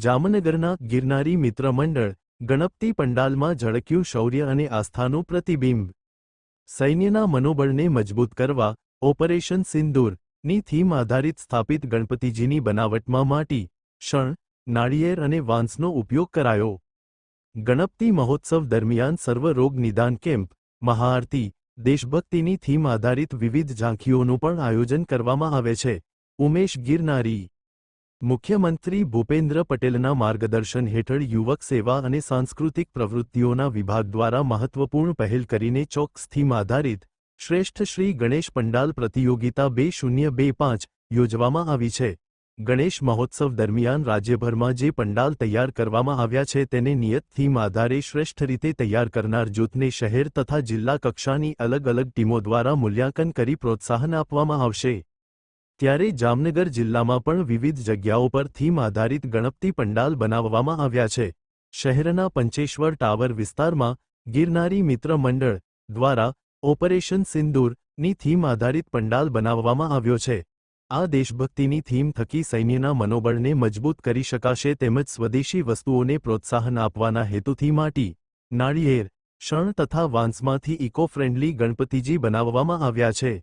જામનગરના ગિરનારી મિત્ર મંડળ ગણપતિ પંડાલમાં ઝળક્યું શૌર્ય અને આસ્થાનું પ્રતિબિંબ. સૈન્યના મનોબળને મજબૂત કરવા ઓપરેશન સિંદૂરની થીમ આધારિત સ્થાપિત ગણપતિજીની બનાવટમાં માટી શણ નાળિયેર અને વાંસનો ઉપયોગ કરાયો. ગણપતિ મહોત્સવ દરમિયાન સર્વ રોગ નિદાન કેમ્પ, મહાઆરતી, દેશભક્તિની થીમ આધારિત વિવિધ ઝાંખીઓનું પણ આયોજન કરવામાં આવે છે. ઉમેશ ગિરનારી મુખ્યમંત્રી ભૂપેન્દ્ર પટેલના માર્ગદર્શન હેઠળ યુવક સેવા અને સાંસ્કૃતિક પ્રવૃત્તિઓના વિભાગ દ્વારા મહત્વપૂર્ણ પહેલ કરીને ચોક્સ થીમ આધારિત શ્રેષ્ઠ શ્રી ગણેશ પંડાલ પ્રતિયોગિતા બે શૂન્ય બે પાંચ યોજવામાં આવી છે. ગણેશ મહોત્સવ દરમિયાન રાજ્યભરમાં જે પંડાલ તૈયાર કરવામાં આવ્યા છે તેને નિયત થીમ આધારે શ્રેષ્ઠ રીતે તૈયાર કરનાર જૂથને શહેર તથા જિલ્લા કક્ષાની અલગ અલગ ટીમો દ્વારા મૂલ્યાંકન કરી પ્રોત્સાહન આપવામાં આવશે. ત્યારે જામનગર જિલ્લામાં પણ વિવિધ જગ્યાઓ પર થીમ આધારિત ગણપતિ પંડાલ બનાવવામાં આવ્યા છે. શહેરના પંચેશ્વર ટાવર વિસ્તારમાં ગિરનારી મિત્ર મંડળ દ્વારા ઓપરેશન સિંદૂરની થીમ આધારિત પંડાલ બનાવવામાં આવ્યો છે. આ દેશભક્તિની થીમ થકી સૈન્યના મનોબળને મજબૂત કરી શકાશે તેમજ સ્વદેશી વસ્તુઓને પ્રોત્સાહન આપવાના હેતુથી માટી, નાળિયેર, શણ તથા વાંસમાંથી ઇકો ફ્રેન્ડલી ગણપતિજી બનાવવામાં આવ્યા છે.